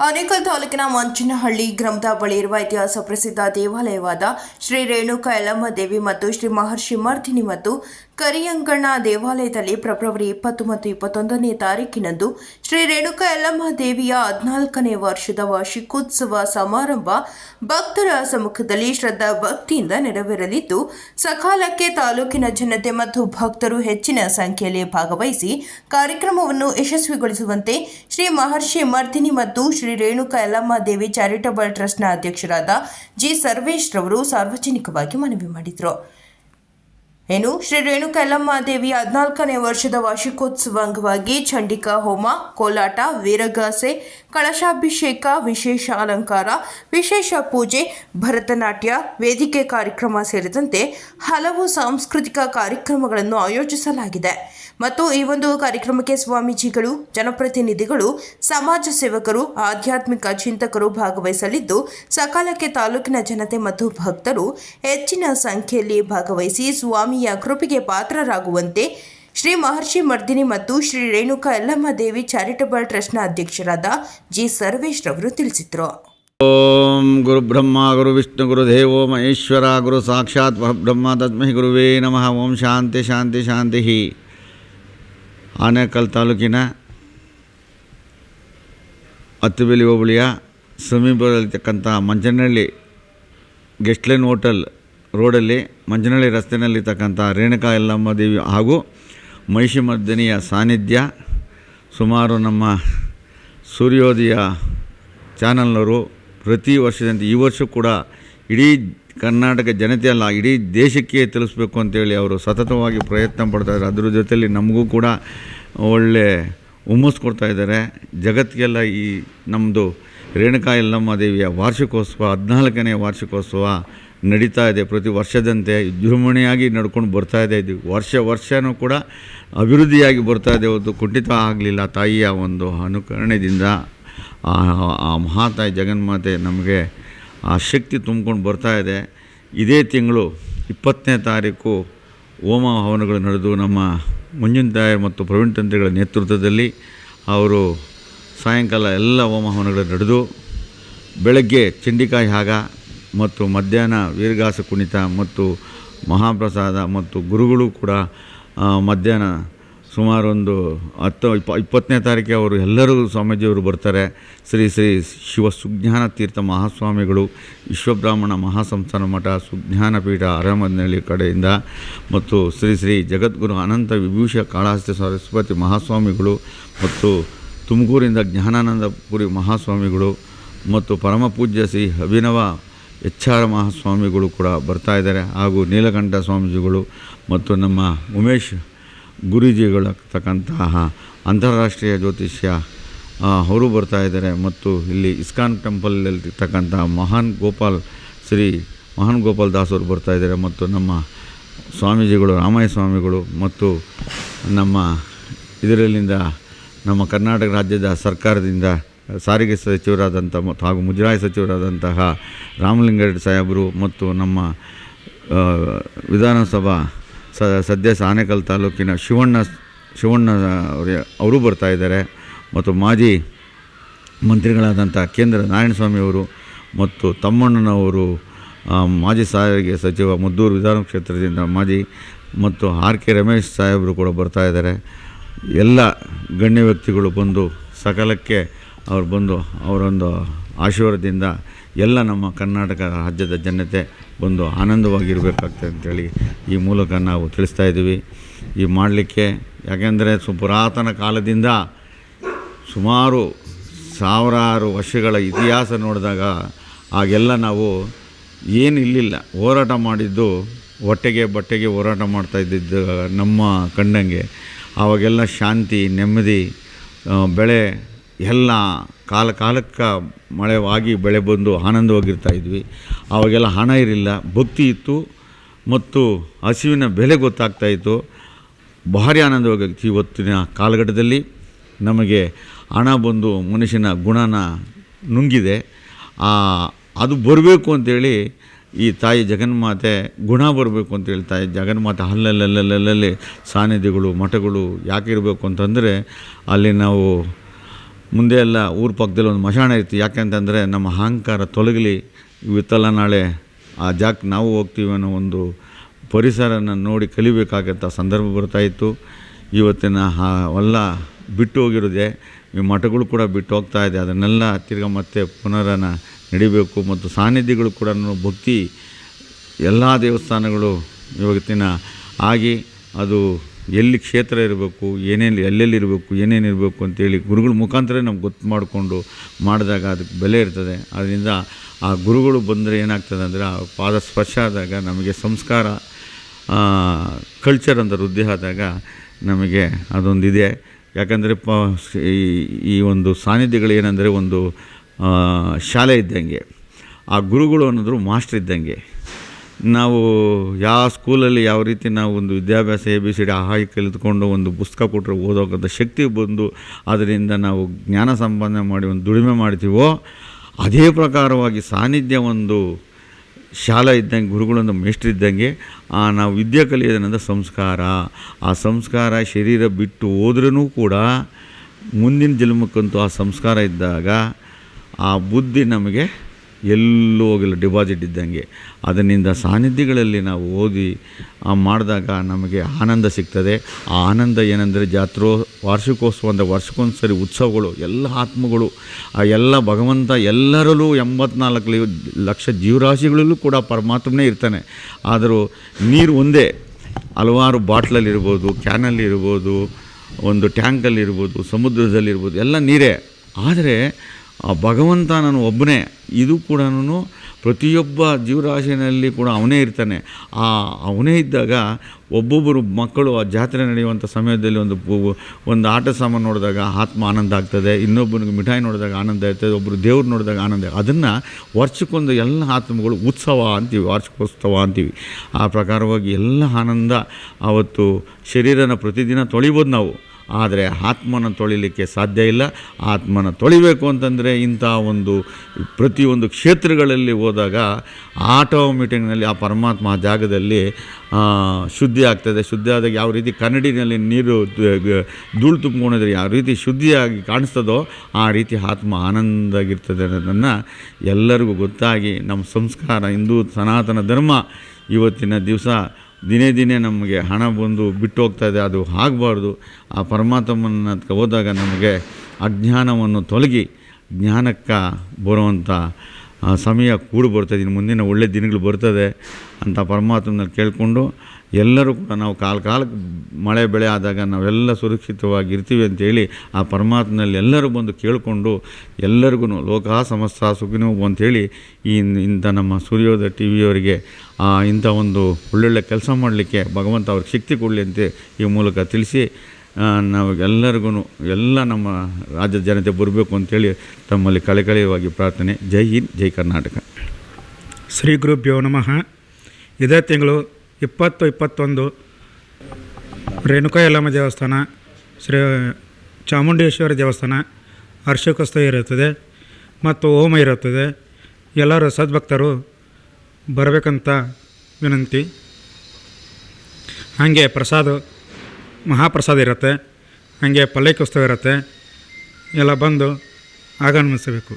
ಆನೇಕಲ್ ತಾಲೂಕಿನ ಮಂಚನಹಳ್ಳಿ ಗ್ರಾಮದ ಬಳಿ ಇರುವ ಇತಿಹಾಸ ಪ್ರಸಿದ್ಧ ದೇವಾಲಯವಾದ ಶ್ರೀ ರೇಣುಕಾ ಯಲಮ್ಮ ದೇವಿ ಮತ್ತು ಶ್ರೀ ಮಹರ್ಷಿ ಮರ್ದಿನಿ ಮತ್ತು ಕರಿಯಂಗಣ್ಣ ದೇವಾಲಯದಲ್ಲಿ ಫೆಬ್ರವರಿ ಇಪ್ಪತ್ತು ಮತ್ತು ಇಪ್ಪತ್ತೊಂದನೇ ತಾರೀಕಿನಂದು ಶ್ರೀ ರೇಣುಕಾ ಯಲ್ಲಮ್ಮ ದೇವಿಯ ಹದಿನಾಲ್ಕನೇ ವರ್ಷದ ವಾರ್ಷಿಕೋತ್ಸವ ಸಮಾರಂಭ ಭಕ್ತರ ಸಮ್ಮುಖದಲ್ಲಿ ಶ್ರದ್ಧಾ ಭಕ್ತಿಯಿಂದ ನೆರವೇರಲಿದ್ದು, ಸಕಾಲಕ್ಕೆ ತಾಲೂಕಿನ ಜನತೆ ಮತ್ತು ಭಕ್ತರು ಹೆಚ್ಚಿನ ಸಂಖ್ಯೆಯಲ್ಲಿ ಭಾಗವಹಿಸಿ ಕಾರ್ಯಕ್ರಮವನ್ನು ಯಶಸ್ವಿಗೊಳಿಸುವಂತೆ ಶ್ರೀ ಮಹರ್ಷಿ ಮರ್ದಿನಿ ಮತ್ತು ಶ್ರೀ ರೇಣುಕಾ ಯಲ್ಲಮ್ಮ ದೇವಿ ಚಾರಿಟಬಲ್ ಟ್ರಸ್ಟ್ನ ಅಧ್ಯಕ್ಷರಾದ ಜಿ ಸರ್ವೇಶ್ ರವರು ಸಾರ್ವಜನಿಕವಾಗಿ ಮನವಿ ಮಾಡಿದರು. ಏನು ಶ್ರೀ ರೇಣುಕಾ ಹದಿನಾಲ್ಕನೇ ವರ್ಷದ ವಾರ್ಷಿಕೋತ್ಸವ ಅಂಗವಾಗಿ ಚಂಡಿಕಾ ಹೋಮ, ಕೋಲಾಟ, ವೀರಗಾಸೆ, ಕಳಶಾಭಿಷೇಕ, ವಿಶೇಷ ಅಲಂಕಾರ, ವಿಶೇಷ ಪೂಜೆ, ಭರತನಾಟ್ಯ, ವೇದಿಕೆ ಕಾರ್ಯಕ್ರಮ ಸೇರಿದಂತೆ ಹಲವು ಸಾಂಸ್ಕೃತಿಕ ಕಾರ್ಯಕ್ರಮಗಳನ್ನು ಆಯೋಜಿಸಲಾಗಿದೆ. ಮತ್ತು ಈ ಒಂದು ಕಾರ್ಯಕ್ರಮಕ್ಕೆ ಸ್ವಾಮೀಜಿಗಳು, ಜನಪ್ರತಿನಿಧಿಗಳು, ಸಮಾಜ ಸೇವಕರು, ಆಧ್ಯಾತ್ಮಿಕ ಚಿಂತಕರು ಭಾಗವಹಿಸಲಿದ್ದು, ಸಕಾಲಕ್ಕೆ ತಾಲೂಕಿನ ಜನತೆ ಮತ್ತು ಭಕ್ತರು ಹೆಚ್ಚಿನ ಸಂಖ್ಯೆಯಲ್ಲಿ ಭಾಗವಹಿಸಿ ಸ್ವಾಮಿಯ ಕೃಪೆಗೆ ಪಾತ್ರರಾಗುವಂತೆ ಶ್ರೀ ಮಹರ್ಷಿ ಮರ್ದಿನಿ ಮತ್ತು ಶ್ರೀ ರೇಣುಕಾ ಯಲ್ಲಮ್ಮ ದೇವಿ ಚಾರಿಟಬಲ್ ಟ್ರಸ್ಟ್ನ ಅಧ್ಯಕ್ಷರಾದ ಜಿ ಸರ್ವೇಶ್ ರವರು ತಿಳಿಸಿದರು. ಓಂ ಗುರು ಬ್ರಹ್ಮ ಗುರು ವಿಷ್ಣು ಗುರು ದೇವೋ ಮಹೇಶ್ವರ ಗುರು ಸಾಕ್ಷಾತ್ ಬ್ರಹ್ಮ ತಸ್ಮೈ ಗುರುವೇ ನಮಃ. ಓಂ ಶಾಂತಿ ಶಾಂತಿ ಶಾಂತಿ ಆನೇಕಲ್ ತಾಲೂಕಿನ ಅತ್ತುಬೆಲಿ ಹೋಬಳಿಯ ಸಮೀಪದಲ್ಲಿರ್ತಕ್ಕಂಥ ಮಂಚನಹಳ್ಳಿ ಗೆಸ್ಟ್ಲೇನ್ ಹೋಟೆಲ್ ರೋಡಲ್ಲಿ ಮಂಜನಹಳ್ಳಿ ರಸ್ತೆಯಲ್ಲಿರ್ತಕ್ಕಂಥ ರೇಣುಕಾ ಯಲ್ಲಮ್ಮ ದೇವಿ ಹಾಗೂ ಮಹಿಷಿಮರ್ದಿನಿಯ ಸಾನ್ನಿಧ್ಯ, ಸುಮಾರು ನಮ್ಮ ಸೂರ್ಯೋದಯ ಚಾನಲ್ನವರು ಪ್ರತಿ ವರ್ಷದಂತೆ ಈ ವರ್ಷ ಕೂಡ ಇಡೀ ಕರ್ನಾಟಕ ಜನತೆ ಅಲ್ಲ, ಇಡೀ ದೇಶಕ್ಕೆ ತಿಳಿಸ್ಬೇಕು ಅಂತೇಳಿ ಅವರು ಸತತವಾಗಿ ಪ್ರಯತ್ನ ಪಡ್ತಾಯಿದ್ದಾರೆ ಅದ್ರ ಜೊತೆಯಲ್ಲಿ ನಮಗೂ ಕೂಡ ಒಳ್ಳೆ ಹುಮ್ಮಸ್ಸು ಕೊಡ್ತಾ ಇದ್ದಾರೆ. ಜಗತ್ತಿಗೆಲ್ಲ ಈ ನಮ್ಮದು ರೇಣುಕಾ ಯಲ್ಲಮ್ಮ ದೇವಿಯ ವಾರ್ಷಿಕೋತ್ಸವ, ಹದಿನಾಲ್ಕನೇ ವಾರ್ಷಿಕೋತ್ಸವ ನಡೀತಾ ಇದೆ. ಪ್ರತಿ ವರ್ಷದಂತೆ ವಿಜೃಂಭಣೆಯಾಗಿ ನಡ್ಕೊಂಡು ಬರ್ತಾ ಇದೆ. ಇದು ವರ್ಷ ವರ್ಷವೂ ಕೂಡ ಅಭಿವೃದ್ಧಿಯಾಗಿ ಬರ್ತಾ ಇದೆ. ಒಂದು ಕುಂಠಿತ ಆಗಲಿಲ್ಲ. ತಾಯಿಯ ಒಂದು ಅನುಕರಣೆಯಿಂದ ಆ ಮಹಾತಾಯಿ ಜಗನ್ಮಾತೆ ನಮಗೆ ಆ ಶಕ್ತಿ ತುಂಬಿಕೊಂಡು ಬರ್ತಾ ಇದೆ. ಇದೇ ತಿಂಗಳು ಇಪ್ಪತ್ತನೇ ತಾರೀಕು ಹೋಮ ಹವನಗಳು ನಡೆದು ನಮ್ಮ ಮುಂಜಿನ ತಾಯಿ ಮತ್ತು ಪ್ರವೀಣ್ ತಂತ್ರಿಗಳ ನೇತೃತ್ವದಲ್ಲಿ ಅವರು ಸಾಯಂಕಾಲ ಎಲ್ಲ ಹೋಮ ಹವನಗಳು ನಡೆದು ಬೆಳಗ್ಗೆ ಚಂಡಿಕಾಯಿ ಯಾಗ ಮತ್ತು ಮಧ್ಯಾಹ್ನ ವೀರಗಾಸ ಕುಣಿತ ಮತ್ತು ಮಹಾಪ್ರಸಾದ ಮತ್ತು ಗುರುಗಳು ಕೂಡ ಮಧ್ಯಾಹ್ನ ಸುಮಾರೊಂದು ಹತ್ತು, ಇಪ್ಪ, ಇಪ್ಪತ್ತನೇ ತಾರೀಕಿಗೆ ಅವರು ಎಲ್ಲರೂ ಸ್ವಾಮೀಜಿಯವರು ಬರ್ತಾರೆ. ಶ್ರೀ ಶ್ರೀ ಶಿವ ಸುಜ್ಞಾನ ತೀರ್ಥ ಮಹಾಸ್ವಾಮಿಗಳು, ವಿಶ್ವಬ್ರಾಹ್ಮಣ ಮಹಾಸಂಸ್ಥಾನ ಮಠ, ಸುಜ್ಞಾನ ಪೀಠ ಅರಮನಹಳ್ಳಿ ಕಡೆಯಿಂದ ಮತ್ತು ಶ್ರೀ ಶ್ರೀ ಜಗದ್ಗುರು ಅನಂತ ವಿಭೂಷ ಕಾಳಹಸ್ತಿ ಸರಸ್ವತಿ ಮಹಾಸ್ವಾಮಿಗಳು ಮತ್ತು ತುಮಕೂರಿಂದ ಜ್ಞಾನಾನಂದಪುರಿ ಮಹಾಸ್ವಾಮಿಗಳು ಮತ್ತು ಪರಮ ಪೂಜ್ಯ ಶ್ರೀ ಅಭಿನವ ಎಚ್ ಆರ್ ಮಹಾಸ್ವಾಮಿಗಳು ಕೂಡ ಬರ್ತಾ ಇದ್ದಾರೆ. ಹಾಗೂ ನೀಲಕಂಠ ಸ್ವಾಮೀಜಿಗಳು ಮತ್ತು ನಮ್ಮ ಉಮೇಶ್ ಗುರೂಜಿಗಳಾಗ್ತಕ್ಕಂತಹ ಅಂತಾರಾಷ್ಟ್ರೀಯ ಜ್ಯೋತಿಷ್ಯ ಅವರು ಬರ್ತಾ ಇದ್ದಾರೆ. ಮತ್ತು ಇಲ್ಲಿ ಇಸ್ಕಾನ್ ಟೆಂಪಲಲ್ಲಿರ್ತಕ್ಕಂಥ ಮಹಾನ್ ಗೋಪಾಲ್, ಶ್ರೀ ಮಹಾನ್ ಗೋಪಾಲ್ ದಾಸ್ ಅವರು ಬರ್ತಾ ಇದ್ದಾರೆ. ಮತ್ತು ನಮ್ಮ ಸ್ವಾಮೀಜಿಗಳು ರಾಮಯ್ಯ ಸ್ವಾಮಿಗಳು ಮತ್ತು ನಮ್ಮ ಇದರಲ್ಲಿಂದ ನಮ್ಮ ಕರ್ನಾಟಕ ರಾಜ್ಯದ ಸರ್ಕಾರದಿಂದ ಸಾರಿಗೆ ಸಚಿವರಾದಂಥ ಮತ್ತು ಹಾಗೂ ಮುಜರಾಯಿ ಸಚಿವರಾದಂತಹ ರಾಮಲಿಂಗಾರೆಡ್ಡಿ ಸಾಹೇಬರು ಮತ್ತು ನಮ್ಮ ವಿಧಾನಸಭಾ ಸದ್ಯ ಆನೇಕಲ್ ತಾಲೂಕಿನ ಶಿವಣ್ಣ ಶಿವಣ್ಣ ಅವರೇ ಬರ್ತಾ ಇದ್ದಾರೆ. ಮತ್ತು ಮಾಜಿ ಮಂತ್ರಿಗಳಾದಂಥ ಕೇಂದ್ರ ನಾರಾಯಣಸ್ವಾಮಿ ಅವರು ಮತ್ತು ತಮ್ಮಣ್ಣನವರು ಮಾಜಿ ಸಾರಿಗೆ ಸಚಿವ ಮದ್ದೂರು ವಿಧಾನ ಕ್ಷೇತ್ರದಿಂದ ಮಾಜಿ ಮತ್ತು ಆರ್ ಕೆ ರಮೇಶ್ ಸಾಹೇಬರು ಕೂಡ ಬರ್ತಾ ಇದ್ದಾರೆ. ಎಲ್ಲ ಗಣ್ಯ ವ್ಯಕ್ತಿಗಳು ಬಂದು ಸಕಾಲಕ್ಕೆ ಅವ್ರು ಬಂದು ಅವರೊಂದು ಆಶೀರ್ವಾದದಿಂದ ಎಲ್ಲ ನಮ್ಮ ಕರ್ನಾಟಕ ರಾಜ್ಯದ ಜನತೆ ಬಂದು ಆನಂದವಾಗಿರಬೇಕಾಗ್ತದೆ ಅಂತೇಳಿ ಈ ಮೂಲಕ ನಾವು ತಿಳಿಸ್ತಾ ಇದ್ದೀವಿ. ಈ ಮಾಡಲಿಕ್ಕೆ ಯಾಕೆಂದರೆ ಸು ಪುರಾತನ ಕಾಲದಿಂದ ಸುಮಾರು ಸಾವಿರಾರು ವರ್ಷಗಳ ಇತಿಹಾಸ ನೋಡಿದಾಗ ಆಗೆಲ್ಲ ನಾವು ಏನು ಇಲ್ಲಿಲ್ಲ. ಹೋರಾಟ ಮಾಡಿದ್ದು ಹೊಟ್ಟೆಗೆ ಬಟ್ಟೆಗೆ ಹೋರಾಟ ಮಾಡ್ತಾ ಇದ್ದಿದ್ದು ನಮ್ಮ ಕಂಡಂಗೆ. ಆವಾಗೆಲ್ಲ ಶಾಂತಿ, ನೆಮ್ಮದಿ ಬೆಳೆ ಎಲ್ಲ ಕಾಲ ಕಾಲಕ್ಕೆ ಮಳೆವಾಗಿ ಬೆಳೆ ಬಂದು ಆನಂದವಾಗಿರ್ತಾ ಇದ್ವಿ. ಆವಾಗೆಲ್ಲ ಹಣ ಇರಲಿಲ್ಲ, ಭಕ್ತಿ ಇತ್ತು ಮತ್ತು ಹಸಿವಿನ ಬೆಲೆ ಗೊತ್ತಾಗ್ತಾ ಇತ್ತು. ಭಾರಿ ಆನಂದವಾಗಿತ್ತು ಇವತ್ತಿನ ಕಾಲಘಟ್ಟದಲ್ಲಿ. ನಮಗೆ ಹಣ ಬಂದು ಮನುಷ್ಯನ ಗುಣನ ನುಂಗಿದೆ. ಅದು ಬರಬೇಕು ಅಂತೇಳಿ ಈ ತಾಯಿ ಜಗನ್ಮಾತೆ ಗುಣ ಬರಬೇಕು ಅಂತೇಳಿ ತಾಯಿ ಜಗನ್ಮಾತೆ ಅಲ್ಲಲ್ಲಲ್ಲಲ್ಲಲ್ಲಿ ಸಾನ್ನಿಧ್ಯಗಳು, ಮಠಗಳು ಯಾಕೆ ಇರಬೇಕು ಅಂತಂದರೆ ಅಲ್ಲಿ ನಾವು ಮುಂದೆ ಎಲ್ಲ ಊರ ಪಕ್ಕದಲ್ಲಿ ಒಂದು ಮಶಾಣ ಇತ್ತು. ಯಾಕೆಂತಂದರೆ ನಮ್ಮ ಅಹಂಕಾರ ತೊಲಗಲಿ. ಇವತ್ತಲ್ಲ ನಾಳೆ ಆ ಜಾಗಕ್ಕೆ ನಾವು ಹೋಗ್ತೀವಿ ಅನ್ನೋ ಒಂದು ಪರಿಸರನ ನೋಡಿ ಕಲಿಬೇಕಾಗಂಥ ಸಂದರ್ಭ ಬರ್ತಾಯಿತ್ತು ಇವತ್ತಿನ ಅವೆಲ್ಲ ಬಿಟ್ಟು ಹೋಗಿರೋದೆ. ಈ ಮಠಗಳು ಕೂಡ ಬಿಟ್ಟು ಹೋಗ್ತಾ ಇದೆ. ಅದನ್ನೆಲ್ಲ ತಿರ್ಗ ಮತ್ತೆ ಪುನರನ ನಡಿಬೇಕು. ಮತ್ತು ಸಾನ್ನಿಧ್ಯಗಳು ಕೂಡ ಭಕ್ತಿ ಎಲ್ಲ ದೇವಸ್ಥಾನಗಳು ಇವತ್ತಿನ ಆಗಿ ಅದು ಎಲ್ಲಿ ಕ್ಷೇತ್ರ ಇರಬೇಕು, ಏನೇನು ಎಲ್ಲೆಲ್ಲಿರಬೇಕು ಏನೇನು ಇರಬೇಕು ಅಂತೇಳಿ ಗುರುಗಳ ಮುಖಾಂತರ ನಮ್ಗೆ ಗೊತ್ತು ಮಾಡಿಕೊಂಡು ಮಾಡಿದಾಗ ಅದಕ್ಕೆ ಬೆಲೆ ಇರ್ತದೆ. ಅದರಿಂದ ಆ ಗುರುಗಳು ಬಂದರೆ ಏನಾಗ್ತದೆ ಅಂದರೆ ಆ ಪಾದ ಸ್ಪರ್ಶ ಆದಾಗ ನಮಗೆ ಸಂಸ್ಕಾರ ಕಲ್ಚರ್ ಅಂತ ವೃದ್ಧಿ ಆದಾಗ ನಮಗೆ ಅದೊಂದಿದೆ ಯಾಕಂದರೆ ಪ, ಈ ಒಂದು ಸಾನ್ನಿಧ್ಯಗಳು ಏನಂದರೆ ಒಂದು ಶಾಲೆ ಇದ್ದಂಗೆ. ಆ ಗುರುಗಳು ಅನ್ನೋದ್ರು ಮಾಸ್ಟ್ರ್ ಇದ್ದಂಗೆ. ನಾವು ಯಾವ ಸ್ಕೂಲಲ್ಲಿ ಯಾವ ರೀತಿ ನಾವು ಒಂದು ವಿದ್ಯಾಭ್ಯಾಸ ಎ ಬಿ ಸಿ ಡಿ ಆಹಾಯಿ ಕಲಿತುಕೊಂಡು ಒಂದು ಪುಸ್ತಕ ಕೊಟ್ಟರೆ ಓದೋಕ್ಕಂಥ ಶಕ್ತಿ ಬಂದು ಅದರಿಂದ ನಾವು ಜ್ಞಾನ ಸಂಪಾದನೆ ಮಾಡಿ ಒಂದು ದುಡಿಮೆ ಮಾಡ್ತೀವೋ, ಅದೇ ಪ್ರಕಾರವಾಗಿ ಸಾನ್ನಿಧ್ಯ ಒಂದು ಶಾಲೆ ಇದ್ದಂಗೆ, ಗುರುಗಳೊಂದು ಮೇಷ್ಟ್ರು ಇದ್ದಂಗೆ, ಆ ನಾವು ವಿದ್ಯೆ ಕಲಿಯೋದನ್ನೋದು ಸಂಸ್ಕಾರ. ಆ ಸಂಸ್ಕಾರ ಶರೀರ ಬಿಟ್ಟು ಹೋದ್ರೂ ಕೂಡ ಮುಂದಿನ ಜನ್ಮಕ್ಕಂತೂ ಆ ಸಂಸ್ಕಾರ ಇದ್ದಾಗ ಆ ಬುದ್ಧಿ ನಮಗೆ ಎಲ್ಲೂ ಹೋಗಿಲ್ಲ, ಡಿಪಾಸಿಟ್ ಇದ್ದಂಗೆ. ಅದರಿಂದ ಸಾನ್ನಿಧ್ಯಗಳಲ್ಲಿ ನಾವು ಓದಿ ಮಾಡಿದಾಗ ನಮಗೆ ಆನಂದ ಸಿಗ್ತದೆ. ಆ ಆನಂದ ಏನೆಂದರೆ ಜಾತ್ರೋ ವಾರ್ಷಿಕೋತ್ಸವ ಅಂದರೆ ವರ್ಷಕ್ಕೊಂದು ಸರಿ ಉತ್ಸವಗಳು, ಎಲ್ಲ ಆತ್ಮಗಳು, ಆ ಎಲ್ಲ ಭಗವಂತ ಎಲ್ಲರಲ್ಲೂ ಎಂಬತ್ನಾಲ್ಕು ಲಕ್ಷ ಜೀವರಾಶಿಗಳಲ್ಲೂ ಕೂಡ ಪರಮಾತ್ಮನೇ ಇರ್ತಾನೆ. ಆದರೂ ನೀರು ಒಂದೇ, ಹಲವಾರು ಬಾಟ್ಲಲ್ಲಿರ್ಬೋದು ಕ್ಯಾನಲ್ಲಿರ್ಬೋದು ಒಂದು ಟ್ಯಾಂಕಲ್ಲಿರ್ಬೋದು ಸಮುದ್ರದಲ್ಲಿರ್ಬೋದು ಎಲ್ಲ ನೀರೇ. ಆದರೆ ಆ ಭಗವಂತ ನಾನು ಒಬ್ಬನೇ, ಇದು ಕೂಡ ಪ್ರತಿಯೊಬ್ಬ ಜೀವರಾಶಿನಲ್ಲಿ ಕೂಡ ಅವನೇ ಇರ್ತಾನೆ. ಆ ಅವನೇ ಇದ್ದಾಗ ಒಬ್ಬೊಬ್ಬರು ಮಕ್ಕಳು ಆ ಜಾತ್ರೆ ನಡೆಯುವಂಥ ಸಮಯದಲ್ಲಿ ಒಂದು ಒಂದು ಆಟ ಸಾಮಾನು ನೋಡಿದಾಗ ಆತ್ಮ ಆನಂದ ಆಗ್ತದೆ, ಇನ್ನೊಬ್ಬನಿಗೆ ಮಿಠಾಯಿ ನೋಡಿದಾಗ ಆನಂದ ಇರ್ತದೆ ಒಬ್ಬರು ದೇವ್ರು ನೋಡಿದಾಗ ಆನಂದ ಅದನ್ನು ವರ್ಷಕ್ಕೊಂದು ಎಲ್ಲ ಆತ್ಮಗಳು ಉತ್ಸವ ಅಂತೀವಿ, ವಾರ್ಷಿಕೋತ್ಸವ ಅಂತೀವಿ. ಆ ಪ್ರಕಾರವಾಗಿ ಎಲ್ಲ ಆನಂದ ಆವತ್ತು ಶರೀರನ ಪ್ರತಿದಿನ ತೊಳಿಬೋದು ನಾವು. ಆದರೆ ಆತ್ಮನ ತೊಳಿಲಿಕ್ಕೆ ಸಾಧ್ಯ ಇಲ್ಲ. ಆತ್ಮನ ತೊಳಿಬೇಕು ಅಂತಂದರೆ ಇಂಥ ಒಂದು ಪ್ರತಿಯೊಂದು ಕ್ಷೇತ್ರಗಳಲ್ಲಿ ಹೋದಾಗ ಆಟೋಮೆಟಿಕ್ನಲ್ಲಿ ಆ ಪರಮಾತ್ಮ ಆ ಜಾಗದಲ್ಲಿ ಶುದ್ಧಿ ಆಗ್ತದೆ. ಶುದ್ಧಿ ಆದಾಗ ಯಾವ ರೀತಿ ಕನ್ನಡಿನಲ್ಲಿ ನೀರು ಧೂಳು ತುಂಬಿಕೊಂಡಿದ್ರೆ ಯಾವ ರೀತಿ ಶುದ್ಧಿಯಾಗಿ ಕಾಣಿಸ್ತದೋ ಆ ರೀತಿ ಆತ್ಮ ಆನಂದಾಗಿರ್ತದೆ ಅನ್ನೋದನ್ನು ಎಲ್ಲರಿಗೂ ಗೊತ್ತಾಗಿ ನಮ್ಮ ಸಂಸ್ಕಾರ, ಹಿಂದೂ ಸನಾತನ ಧರ್ಮ ಇವತ್ತಿನ ದಿವಸ ದಿನೇ ದಿನೇ ನಮಗೆ ಹಣ ಬಂದು ಬಿಟ್ಟು ಹೋಗ್ತಾ ಇದೆ, ಅದು ಆಗಬಾರ್ದು. ಆ ಪರಮಾತ್ಮನ ಹೋದಾಗ ನಮಗೆ ಅಜ್ಞಾನವನ್ನು ತೊಲಗಿ ಜ್ಞಾನಕ್ಕೆ ಬರುವಂಥ ಆ, ಸಮಯ ಕೂಡು ಬರ್ತದೆ ಇನ್ನು ಮುಂದಿನ ಒಳ್ಳೆಯ ದಿನಗಳು ಬರ್ತದೆ ಅಂತ ಪರಮಾತ್ಮನಲ್ಲಿ ಕೇಳಿಕೊಂಡು ಎಲ್ಲರೂ ಕೂಡ ನಾವು ಕಾಲ ಕಾಲಕ್ಕೆ ಮಳೆ ಬೆಳೆ ಆದಾಗ ನಾವೆಲ್ಲ ಸುರಕ್ಷಿತವಾಗಿ ಇರ್ತೀವಿ ಅಂತೇಳಿ ಆ ಪರಮಾತ್ಮನಲ್ಲಿ ಎಲ್ಲರೂ ಬಂದು ಕೇಳಿಕೊಂಡು ಎಲ್ಲರಿಗೂ ಲೋಕ ಸಮಸ್ತ ಸುಖಿನೋ ಅಂಥೇಳಿ ಈ ಇಂಥ ನಮ್ಮ ಸೂರ್ಯೋದಯ ಟಿ ವಿಯವರಿಗೆ ಇಂಥ ಒಂದು ಒಳ್ಳೊಳ್ಳೆ ಕೆಲಸ ಮಾಡಲಿಕ್ಕೆ ಭಗವಂತ ಅವ್ರಿಗೆ ಶಕ್ತಿ ಕೊಡಲಿ ಅಂತ ಈ ಮೂಲಕ ತಿಳಿಸಿ ನಾವು ಎಲ್ಲರಿಗೂ ಎಲ್ಲ ನಮ್ಮ ರಾಜ್ಯದ ಜನತೆ ಬರಬೇಕು ಅಂತೇಳಿ ತಮ್ಮಲ್ಲಿ ಕಳೆಕಳೆಯವಾಗಿ ಪ್ರಾರ್ಥನೆ. ಜೈ ಹಿಂದ್, ಜೈ ಕರ್ನಾಟಕ. ಶ್ರೀ ಗುರುಭ್ಯೋ ನಮಃ. ಇದೇ ತಿಂಗಳು ಇಪ್ಪತ್ತು ಇಪ್ಪತ್ತೊಂದು ರೇಣುಕಾ ಯಲ್ಲಮ್ಮ ದೇವಸ್ಥಾನ, ಶ್ರೀ ಚಾಮುಂಡೇಶ್ವರಿ ದೇವಸ್ಥಾನ ಹರ್ಷಕಸ್ತ ಇರುತ್ತದೆ ಮತ್ತು ಓಮ ಇರುತ್ತದೆ. ಎಲ್ಲರೂ ಸದ್ಭಕ್ತರು ಬರಬೇಕಂತ ವಿನಂತಿ. ಹಾಗೆ ಪ್ರಸಾದ ಮಹಾಪ್ರಸಾದ ಇರುತ್ತೆ ಹಾಗೆ ಪಲ್ಲಕ್ಕಿ ಉತ್ಸವ ಇರುತ್ತೆ ಎಲ್ಲ ಬಂದು ಆಗಮನಿಸಬೇಕು.